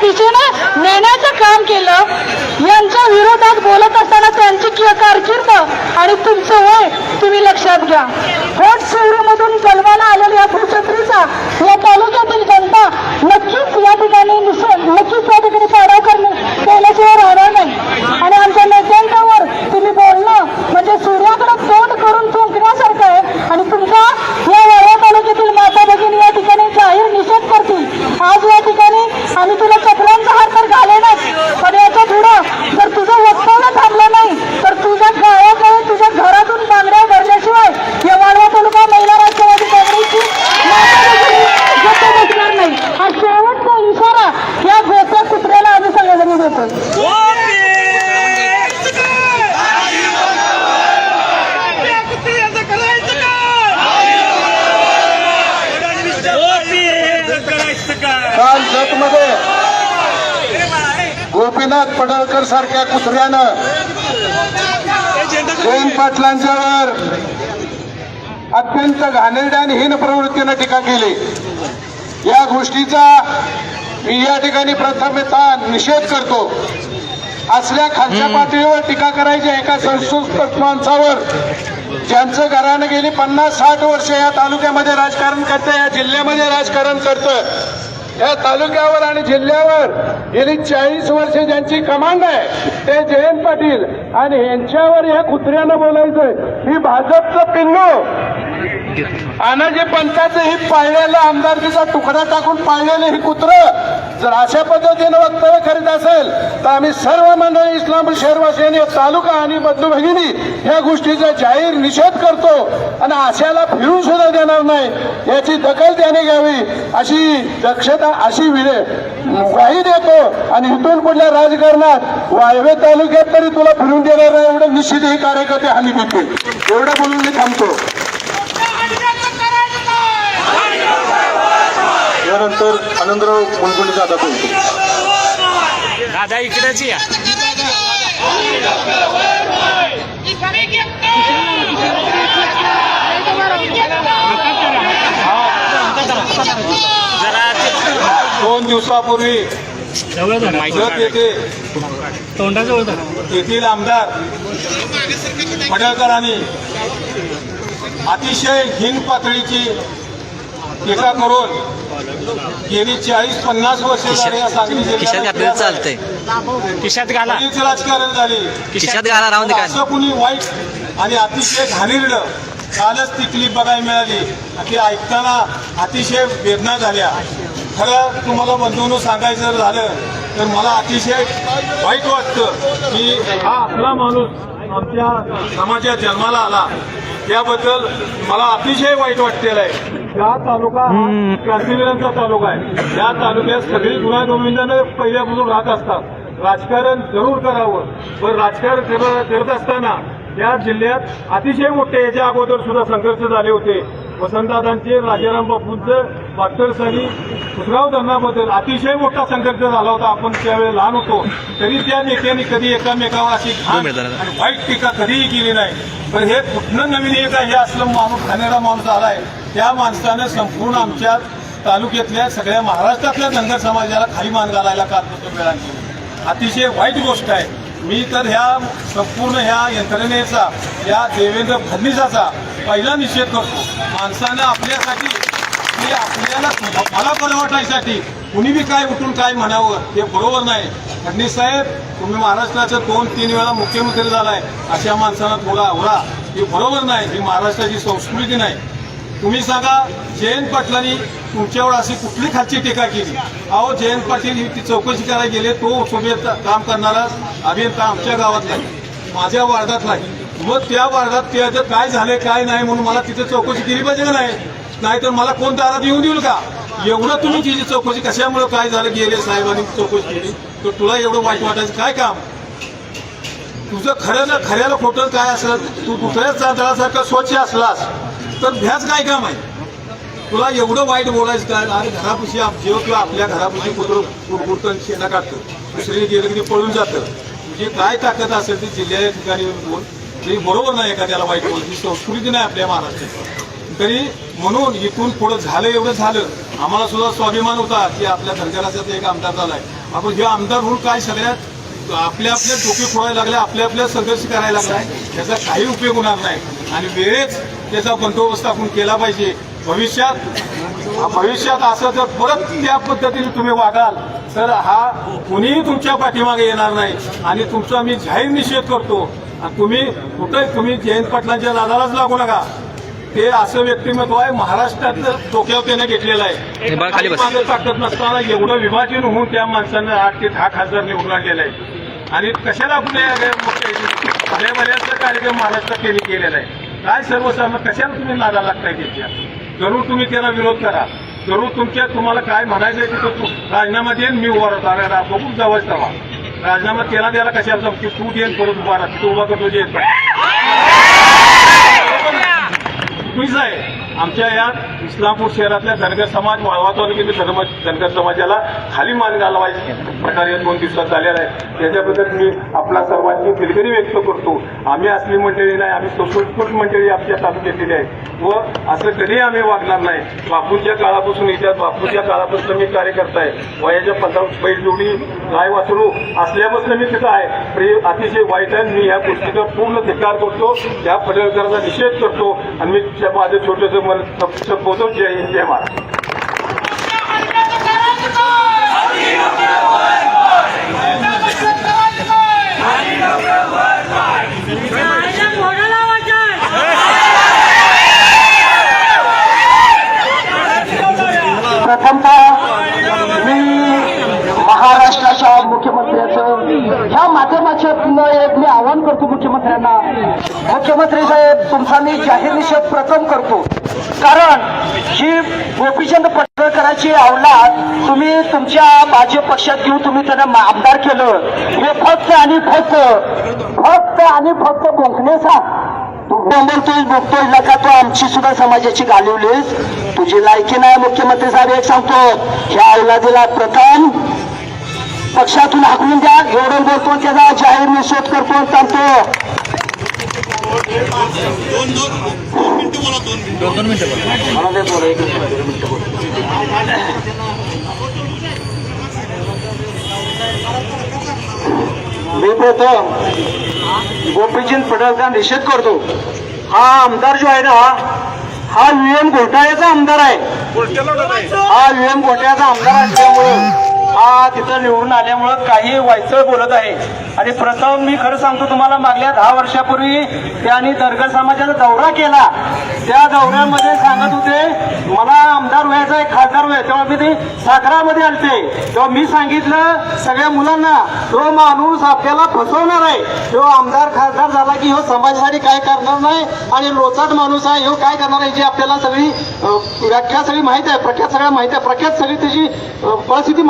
योग्य दिशेने नेण्याचं काम केलं. यांच्या विरोधात बोलत असताना त्यांची कि- कारकीर्द आणि तुमचं वय तुम्ही लक्षात घ्या. होट शिवरीमधून जन्माला आलेल्या या भूछत्रीचा या तालुक्यातील जनता नक्कीच या ठिकाणी निषेध नक्कीच या ठिकाणी पाडाव करणे केल्याशिवाय राहणार नाही आणि आमच्या नेत्यांच्यावर तुम्ही बोलणं म्हणजे सूर्याकडे तोंड करून थुंकण्यासारखं आहे आणि तुमच्या या वाळवा तालुक्यातील माता भगिनी या ठिकाणी जाहीर निषेध करतील आज या ठिकाणी आम्ही तुला चपलांचा हार तर घालेनच पण याच्या पुढं जर तुझं वक्तव्य थांबलं नाही तर तुझ्या गावाकडे तुझ्या घरातून बांगड्या भरल्याशिवाय या वाळवा तालुका महिला राष्ट्रवादी काँग्रेसची माता भगिनी गप्प बसणार नाही हा शेवटचा इशारा या गोप्या कुत्र्याला आम्ही सगळेजणी देतोय काल जतमध्ये गोपीनाथ पडळकर सारख्या कुत्र्यानं जयंत पाटलांच्यावर अत्यंत घाणेरड्या आणि हीन प्रवृत्तीनं टीका केली. या गोष्टीचा मी या ठिकाणी प्रथमतः निषेध करतो. असल्या खालच्या पातळीवर टीका करायची एका संस्कृत माणसावर ज्यांचं घरानं गेली पन्नास साठ वर्ष या तालुक्यामध्ये राजकारण करतं या जिल्ह्यामध्ये राजकारण करतं या तालुक्यावर आणि जिल्ह्यावर गेली चाळीस वर्ष ज्यांची कमांड आहे ते जयंत पाटील आणि यांच्यावर या कुत्र्यानं बोलायचंय. ही भाजपचं पिल्लू. आणि जे ही पाळलेलं आमदारकीचा तुकडा टाकून पाळलेलं ही कुत्र. जर अशा पद्धतीनं वक्तव्य करीत असेल तर आम्ही सर्व मंडळी इस्लामपूर शहरवासियांनी तालुका आणि बंधू भगिनी या गोष्टीचा जाहीर निषेध करतो आणि आशाला फिरून सुद्धा देणार नाही. याची दखल त्याने घ्यावी. अशी दक्षता अशी विरे ग्वाही देतो. आणि इथून पुढल्या राजकारणात वाळवे तालुक्यात तरी तुला फिरून देणार नाही. एवढं निश्चित हे कार्यकर्ते हमी देतील एवढं बोलून मी थांबतो. यानंतर आनंदराव मुलगुणी दादा बोलतो. दादा इकडेच या. दोन दिवसापूर्वी जत येथे येथील आमदार पडळकरांनी अतिशय हीन पातळीची टीका करून गेली चाळीस पन्नास वर्ष झाली या सांगली खिशात घातलेलं जिल्ह्यात चालतंय. खिशात घाला. बरीच राजकारण झाली. खिशात घाला राहून दे काय असं कुणी वाईट आणि अतिशय घाणेरडं कालच ती क्लिप बघायला मिळाली. ती ऐकताना अतिशय वेदना झाल्या. खरं तुम्हाला बंधून सांगायचं जर झालं तर मला अतिशय वाईट वाटतं की हा आपला माणूस आमच्या समाजात जन्माला आला. त्याबद्दल मला अतिशय वाईट वाटलेलं आहे. हा तालुका हा क्रांतिवीरांचा तालुका आहे. या तालुक्यात सगळी गुन्हा गोविंदानं पहिल्यापासून राहत असतात. राजकारण जरूर करावं. पण राजकारण करत असताना या जिल्ह्यात अतिशय मोठे याच्या अगोदर सुद्धा संघर्ष झाले होते. वसंतदादांचे राजाराम बापूंचं डॉक्टर्स आणि खुसराव धरणाबद्दल अतिशय मोठा संघर्ष झाला होता. आपण त्यावेळेला लहान होतो. तरी त्या नेत्यांनी कधी एकामेकावर अशी घाण आणि वाईट टीका कधीही केली नाही. पण हे कुठनं नवीन एक आहे हे असलं माणूस खाणारा माणूस आलाय त्या माणसानं संपूर्ण आमच्या तालुक्यातल्या सगळ्या महाराष्ट्रातल्या धनगर समाजाला खाली मान घालायला कालपासून वेळा केली. अतिशय वाईट गोष्ट आहे. मी तर ह्या संपूर्ण ह्या यंत्रणेचा या देवेंद्र फडणवीसाचा पहिला निषेध करतो. माणसानं आपल्यासाठी की आपल्याला मला बरं वाटायसाठी. कुणी बी काय उठून काय म्हणावं हे बरोबर नाही. फडणवीस साहेब तुम्ही महाराष्ट्राचं दोन तीन वेळा मुख्यमंत्री झालाय. अशा माणसांना थोडा आवरा. हे बरोबर नाही. ही महाराष्ट्राची संस्कृती नाही. तुम्ही सांगा जयंत पाटलांनी तुमच्यावर अशी कुठली खालची टीका केली? अहो जयंत पाटील ही ती चौकशी करायला गेले तो सोबत काम करणारा अभियंता आमच्या गावात नाही. माझ्या वार्डात नाही. मग त्या वार्डात त्याचं काय झालंय काय नाही म्हणून मला तिथे चौकशी केली पाहिजे का नाही? नाहीतर मला कोण दारात येऊन देईल का? एवढं तुम्ही जी चौकशी कशामुळे काय झालं गेले साहेबांनी चौकशी केली? तर तुला एवढं वाईट वाटायचं काय काम? तुझं खरं ना खऱ्याला खोटं काय असलं? तू कुठल्याच चांदळासारखं स्वच्छ असलास तर ह्याच काय काम आहे? तुला एवढं वाईट बोलायचं काय? आणि घरापाशी आमची किंवा आपल्या घरापुशी कुत्र कुरकुरतं शेणा काढतं. दुसरी गेलं की ते पळून जातं. म्हणजे काय ताकद असेल ती जिल्ह्या ठिकाणी बोल. तरी बरोबर नाही एखाद्याला वाईट बोल ही संस्कृती नाही आपल्या महाराष्ट्राची. तरी म्हणून इथून पुढे झालं एवढं झालं. आम्हाला सुद्धा स्वाभिमान होता की आपल्या धनगराचा एक आमदार झालाय. आपण हे आमदार होऊन काय सगळ्यात आपल्या आपल्या डोके फोडायला लागल्या आपल्या आपल्या संघर्ष करायला लागलाय त्याचा काही उपयोग होणार नाही. आणि वेळेच त्याचा बंदोबस्त आपण केला पाहिजे. भविष्यात भविष्यात असं जर परत त्या पद्धतीने तुम्ही वागाल तर हा कुणीही तुमच्या पाठीमागे येणार नाही. आणि तुमचा मी जाहीर निषेध करतो. आणि तुम्ही कुठे तुम्ही जयंत पाटलांच्या नादालाच लागू नका. ते असं व्यक्तिमत्व आहे महाराष्ट्रात डोक्यावर त्याने घेतलेलं आहे. मागे ताकद नसताना एवढं विभाजन होऊन त्या माणसानं आठ ते दहा खासदार निवडून आणलेलं आहे आणि कशाला आपले भल्या भल्याचा कार्यक्रम महाराष्ट्रात त्यांनी केलेला आहे. काय सर्वसामान्य कशाला तुम्ही नादा लागताय त्याच्या? जरूर तुम्ही त्याला विरोध करा. जरूर तुमच्या तुम्हाला काय म्हणायचं आहे तिथं तू- राजीनामा देईन मी उभा राहतो. अरे रा- बघू जवळ तेव्हा. राजीनामा त्याला द्यायला कशाला तू देईन परत उभा राहतो. तू उभा करतो जयंत चुकीचं आहे आमच्या या इस्लामपूर शहरातल्या धनगर समाज वाळवा तालुक्यातील धर्म धनगर समाजाला खाली मान घालवायची प्रकारे दोन दिवसात झालेला आहे. त्याच्याबद्दल मी आपला सर्वांची दिलगिरी व्यक्त करतो. आम्ही असली मंडळी नाही आम्ही सुटफुट मंडळी आमच्या तालुक्यातील आहे. व असं कधी आम्ही वागणार नाही. बापूंच्या काळापासून इतिहास बापूच्या काळापासून मी कार्यकर्ता आहे वयाच्या पंधरा बैल जोडी गाय वासरू असल्यापासून मी तिथं आहे. प्रिय अतिशय वाईट आहे. मी या गोष्टीचा पूर्ण धिक्कार करतो. त्या पर्यटकांचा निषेध करतो. आणि मी त्या माझं छोटंसं मन संबोधतो जय हिंद जय महाराज प्रथमतः मी महाराष्ट्राच्या मुख्यमंत्र्याचं ह्या माध्यमातून एक मी आवाहन करतो मुख्यमंत्र्यांना मुख्यमंत्री साहेब तुमचा मी जाहीर निषेध प्रथम करतो. कारण ही गोपीचंद पडळकरांची अवलाद तुम्ही तुमच्या भाजप पक्षात घेऊन तुम्ही त्यांना आमदार केलं. हे फक्त आणि फक्त फक्त आणि फक्त कोकणेचा तू बोंबलतोय बघतोय नका तू आमची सुद्धा समाजाची घालवलीस. तुझी लायकी नाही मुख्यमंत्री साहेब एक सांगतो. ह्या अवलादीला प्रथम पक्षातून हाकलून द्या. एवढं बोलतो त्याचा जाहीर निषेध करतो सांगतो. मला दे बोला, एक मिनिट, दोन मिनिटं मी प्रथम गोपीचंद पडळचा निषेध करतो. हा आमदार जो आहे ना हा व्हीएम घोटाळ्याचा आमदार आहे. हा व्हीएम घोटाळ्याचा आमदार असल्यामुळे हा तिथं निवडून आल्यामुळं काही वायचळ बोलत आहे. आणि प्रथम मी खरं सांगतो तुम्हाला मागल्या दहा वर्षापूर्वी त्यांनी दर्गा समाजाचा दौरा केला. त्या दौऱ्यामध्ये सांगत होते मला आमदार व्हायचं आहे खासदार व्हाय तेव्हा मी ते साखरामध्ये आलते. तेव्हा मी सांगितलं सगळ्या मुलांना तो माणूस आपल्याला फसवणार आहे. तो आमदार खासदार झाला की हो समाजासाठी काय करणार नाही आणि लोचाट माणूस आहे हो काय करणार आहे जी आपल्याला सगळी व्याख्या सगळी माहीत आहे प्रख्यात सगळ्या माहिती आहे प्रख्यात सगळी त्याची परिस्थिती